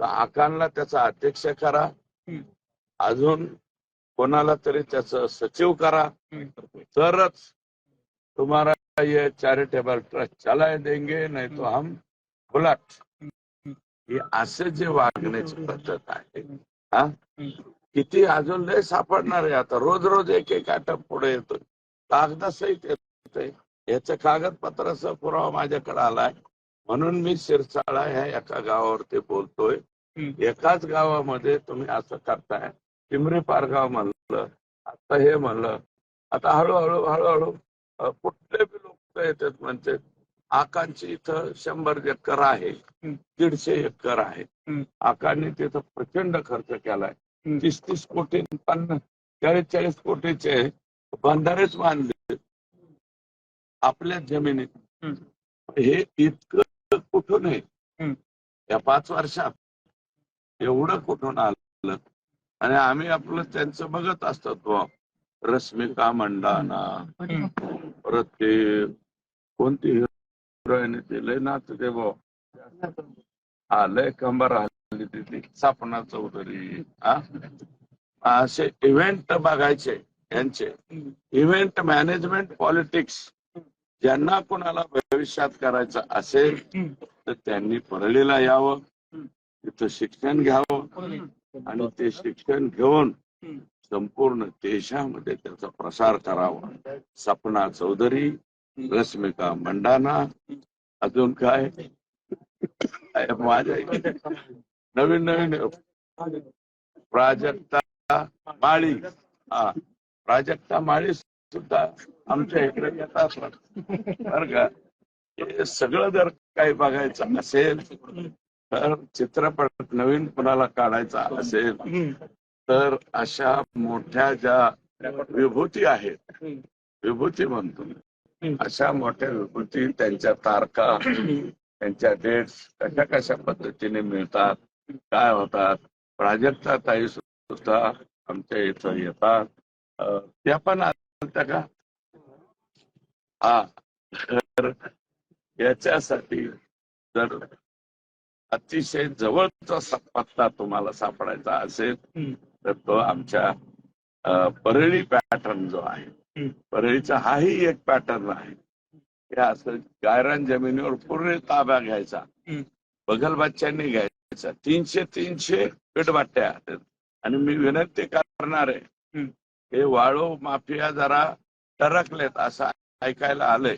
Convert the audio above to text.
तर आकांना त्याचा अध्यक्ष करा. अजून कोणाला तरी त्याचं सचिव करा. तरच तुम्हाला ये चॅरिटेबल ट्रस्ट चलाय देंगे नाही तो हम बुलाट ही असे जे वागण्याची पद्धत आहे. हा? किती अजून लय सापडणार आहे आता. रोज रोज एक एक आटप पुढे येतोय. कागदासहित येतोय. याचं कागदपत्राचा पुरावा माझ्याकडे आलाय. म्हणून मी शिरसाळा ह्या एका गावावरती बोलतोय. एकाच गावामध्ये तुम्ही असं करताय. पिंपरी पारगाव म्हणलं आता हे म्हणलं. आता हळूहळू हळूहळू कुठले बी लोक येतात म्हणजे आकांची इथं शंभर एकर आहे दीडशे एकर आहे. आकांनी तिथं प्रचंड खर्च केलाय. तीस तीस कोटी पन्नास चाळीस चाळीस कोटीचे बंधारेच बांधले. आपल्या जमिनीत. हे इतकं कुठून आहे. या पाच वर्षात. एवढं कुठून आलं? आणि आम्ही आपलं त्यांचं बघत असतो. रश्मिका मंडाना परत ते कोणती हिरोईन ते? लय नाच ते हा लय कंबर हल्ली तिथे सपना चौधरी असे इव्हेंट बघायचे यांचे. इव्हेंट मॅनेजमेंट पॉलिटिक्स ज्यांना कोणाला भविष्यात करायचं असेल तर त्यांनी परळीला यावं. तिथं शिक्षण घ्यावं आणि ते शिक्षण घेऊन संपूर्ण देशामध्ये त्याचा प्रसार करावा. सपना चौधरी रश्मिका मंडाना अजून काय? माझ्या नवीन नवीन प्राजक्ता माळी. हा प्राजक्ता माळी सुद्धा आमच्या इकडे येतात. बर का? हे सगळं जर काही बघायचं असेल तर चित्रपट नवीन कुणाला काढायचा असेल तर अशा मोठ्या ज्या विभूती आहेत विभूती म्हणतो. अशा मोठ्या विभूती त्यांच्या तारखा त्यांच्या डेट्स कशा कशा पद्धतीने मिळतात काय होतात प्राजक्ता ताई सुद्धा आमच्या इथं येतात. त्या पण आलत्या का? हा तर याच्यासाठी जर अतिशय जवळचा पत्ता तुम्हाला सापडायचा असेल तर तो आमच्या परळी पॅटर्न जो आहे परळीचा हाही एक पॅटर्न आहे. हे असं गायरान जमिनीवर पूर्ण ताबा घ्यायचा. बगलबाच्यांनी घ्यायचा. तीनशे तीनशे पेटबाट्या. आणि मी विनंती करणार आहे हे वाळू माफिया जरा टरकलेत असं ऐकायला आलंय.